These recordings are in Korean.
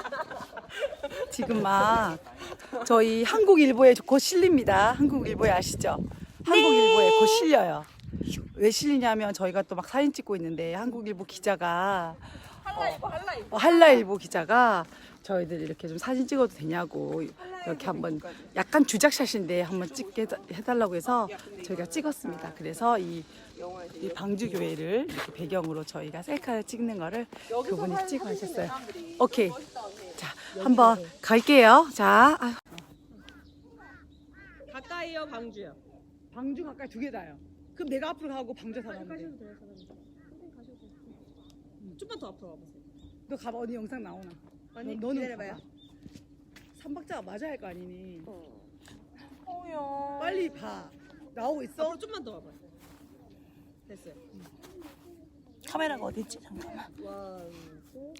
지금 막 저희 한국일보에 곧 실립니다. 한국일보에 아시죠? 한국일보에 곧 실려요. 왜 실리냐면 저희가 또 막 사진 찍고 있는데 한국일보 기자가 할라이브 할라이브. 어, 한라일보 기자가 저희들 이렇게 좀 사진 찍어도 되냐고 이렇게 한번 약간 주작샷인데 한번 찍게 해달라고 해서 저희가 찍었습니다. 그래서 이, 이 방주 교회를 이렇게 배경으로 저희가 셀카를 찍는 거를 그분이 찍어 하셨어요. 오케이. 자, 한번 갈게요. 자, 아유. 가까이요 광주요. 방주 가까이 두 개 다요. 그럼 내가 앞으로 가고 방주 돼. 가셔도 돼요 사장님. 가셔도 돼요. 좀만 더 앞으로 와보세요. 너 가봐 언니 영상 나오나? 아니 너, 너는 기다려봐요. 가봐. 삼박자가 맞아야 할 거 아니니. 어요. 빨리 봐. 나오고 있어? 앞으로 좀만 더 와봐요. 됐어요. 카메라가 어디 있지? 잠깐만. 원, 투.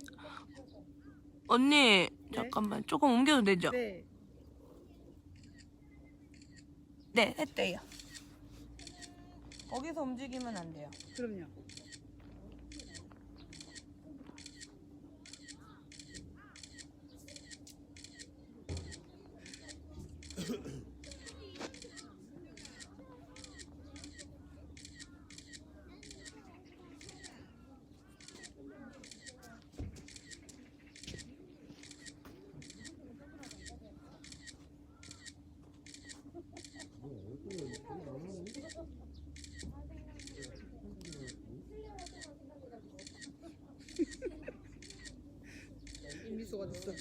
언니 잠깐만 조금 옮겨도 되죠? 네. 네, 했대요. 거기서 움직이면 안 돼요. 그럼요. 미소가 됐어.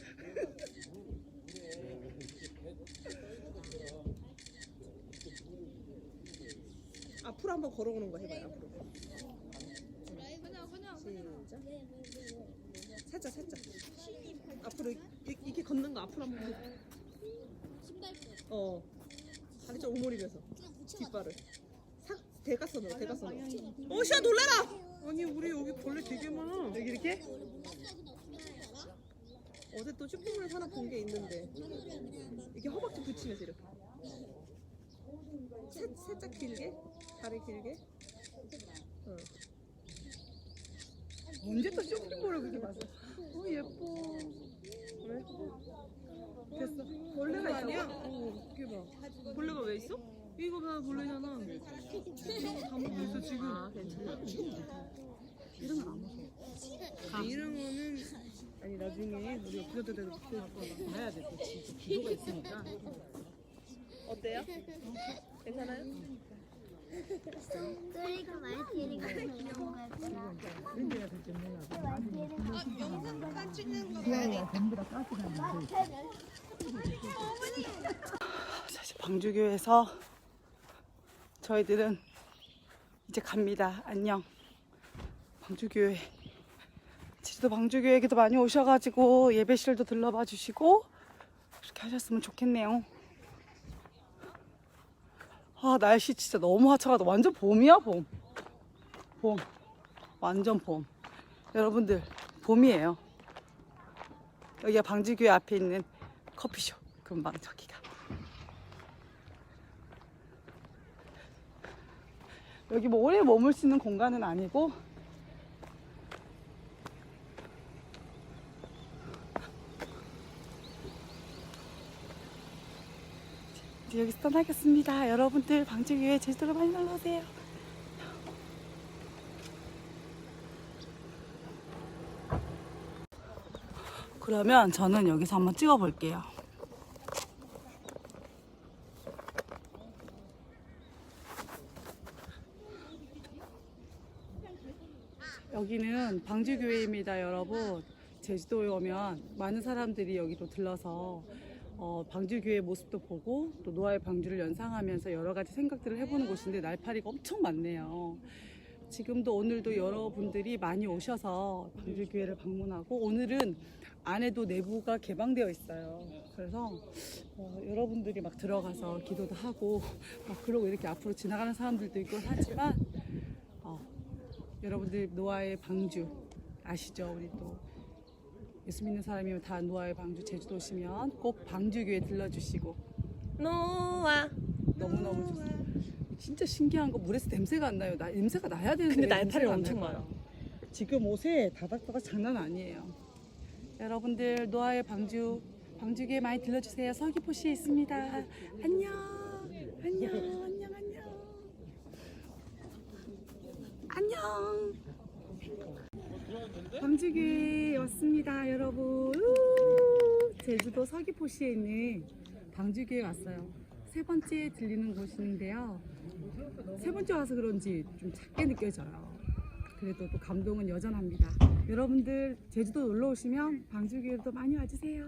앞으로 한번 걸어오는 거 해봐요. 앞으로. 시작. 살짝 살짝. 앞으로 이, 이 렇게 걷는 거 앞으로 한번. 해. 어. 다리 좀 오므리면서 뒷발을. 사, 대각선으로 대각선으로. 어, 시아 놀래라. 아니 우리 여기 벌레 되게 많아. 여기 이렇게? 어제 또 쇼핑몰에서 하나 본 게 있는데 이렇게 허벅지 붙이면서 이렇게 살, 살짝 길게 다리 길게 어. 언제 또 쇼핑몰을 그렇게 봤어? 어 예뻐. 왜? 됐어. 벌레가 아니야? 어, 이게 봐 벌레가 왜 있어? 이거 봐 벌레잖아 다 먹고 있어 지금 아 괜찮아 이름은 안 먹어 이름은 아니 나중에 우리 부자들에도 갖고 가야 돼 진짜 기도가 있으니까 어때요? 괜찮아요? 사실 방주교에서 저희들은 이제 갑니다. 안녕. 방주교회. 제주도 방주교회에도 많이 오셔가지고 예배실도 들러봐 주시고 이렇게 하셨으면 좋겠네요. 아 날씨 진짜 너무 화창하다. 완전 봄이야 봄. 봄. 완전 봄. 여러분들 봄이에요. 여기가 방주교회 앞에 있는 커피숍. 금방 저기가. 여기 뭐 오래 머물 수 있는 공간은 아니고 여기서 떠나겠습니다. 여러분들 방주교회 제주도로 많이 놀러 오세요. 그러면 저는 여기서 한번 찍어 볼게요. 여기는 방주교회입니다, 여러분. 제주도에 오면 많은 사람들이 여기로 들러서 어, 방주교회 모습도 보고 또 노아의 방주를 연상하면서 여러 가지 생각들을 해보는 곳인데 날파리가 엄청 많네요. 지금도 오늘도 여러분들이 많이 오셔서 방주교회를 방문하고 오늘은 안에도 내부가 개방되어 있어요. 그래서 어, 여러분들이 막 들어가서 기도도 하고 막 그러고 이렇게 앞으로 지나가는 사람들도 있고 하지만 어, 여러분들 노아의 방주 아시죠? 우리 또 예수 믿는 사람이면 다 노아의 방주 제주도 오시면 꼭 방주교회 들러주시고 노아 너무너무 좋습니다. 진짜 신기한 거 물에서 냄새가 안 나요. 나, 냄새가 나야 되는데 근데 날파리 냄새가 안 엄청 날까요? 지금 옷에 다닥다닥 장난 아니에요. 여러분들 노아의 방주 방주교회 많이 들러주세요. 서귀포시에 있습니다. 안녕 안녕 안녕 안녕 안녕 방주교회 제주도 서귀포시에 있는 방주교회 왔어요. 세 번째 들리는 곳인데요. 세 번째 와서 그런지 좀 작게 느껴져요. 그래도 또 감동은 여전합니다. 여러분들 제주도 놀러 오시면 방주교회도 많이 와주세요.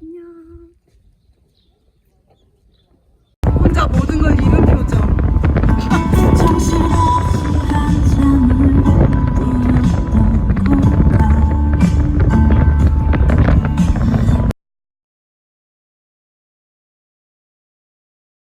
안녕